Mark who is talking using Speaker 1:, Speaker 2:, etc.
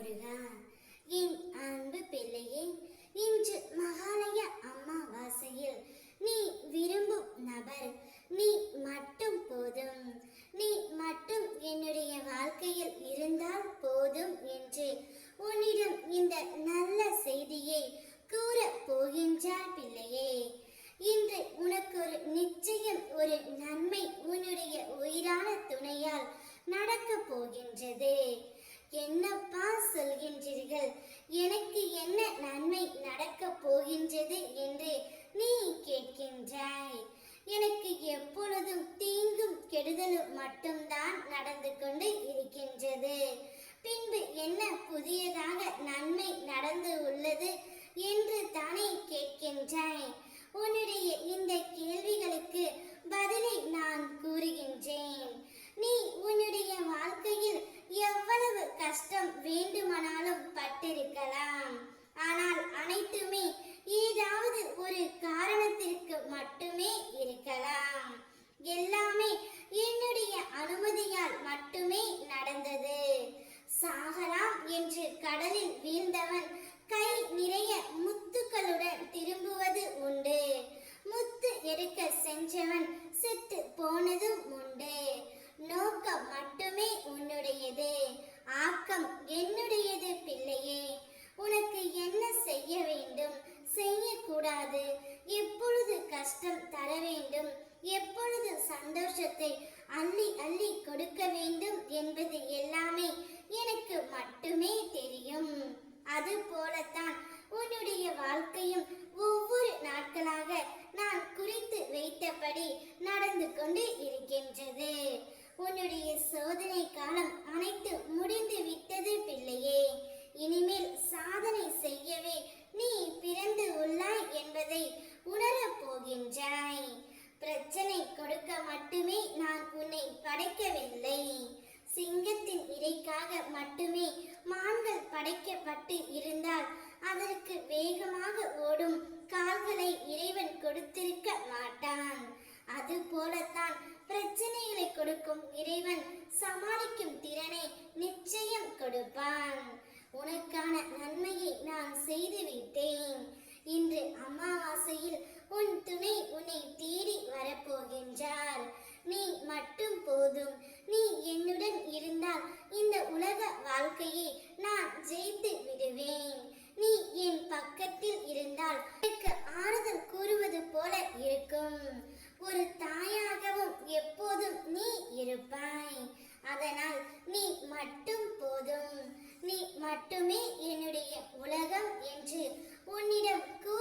Speaker 1: முருகா என் அன்பு பிள்ளையே இன்று மகாலய அமாவாசையில் நீ விரும்பும் நபர் நீ மட்டும் போதும். நீ மட்டும் என்னுடைய வாழ்க்கையில் இருந்தால் போதும் என்று உன்னிடம் இந்த நல்ல செய்தியை கூற போகின்றார் பிள்ளையே. இன்று உனக்கு ஒரு நிச்சயம் ஒரு நன்மை உன்னுடைய உயிரான துணையால் நடக்கப் போகின்றது என்னப்பா சொல்கின்றீர்கள் எனக்கு என்ன நன்மை நடக்கப் போகின்றது என்று நீ கேட்கின்றாய். எனக்கு எப்பொழுதும் தீங்கும் கெடுதலும் மட்டும்தான் நடந்து கொண்டு இருக்கின்றது. பின்பு என்ன புதியதாக நன்மை நடந்து உள்ளது என்று தானே கேட்கின்றாய். உன்னுடைய இந்த கேள்விகளுக்கு பதிலை நான் கூறுகின்றேன். சந்தோஷத்தை அள்ளி அள்ளி கொடுக்க வேண்டும் என்பது எல்லாமே எனக்கு மட்டுமே தெரியும். அது போலத்தான் உன்னுடைய வாழ்க்கையும் ஒவ்வொரு நாட்களாக நான் குறித்து வைத்தபடி நடந்து கொண்டு இருக்கின்றது. உன்னுடைய சோதனை காலம் மட்டுமே மான்கள் படைக்கப்பட்டு இருந்தால் அதற்கு வேகமாக ஓடும் கால்களை இறைவன் கொடுத்திருக்க மாட்டான். அது போலத்தான் பிரச்சனைகளை கொடுக்கும் இறைவன் சமாளிக்கும் வாழ்க்கையை நான் ஜெயித்து விடுவேன். நீ என் பக்கத்தில் இருந்தால் எனக்கு ஆறுதல் கூறுவது போல இருக்கும். ஒரு தாயாகவும் எப்போதும் நீ இருப்பாய். அதனால் நீ மட்டும் போதும். நீ மட்டுமே என்னுடைய உலகம் என்று உன்னிடம் கூ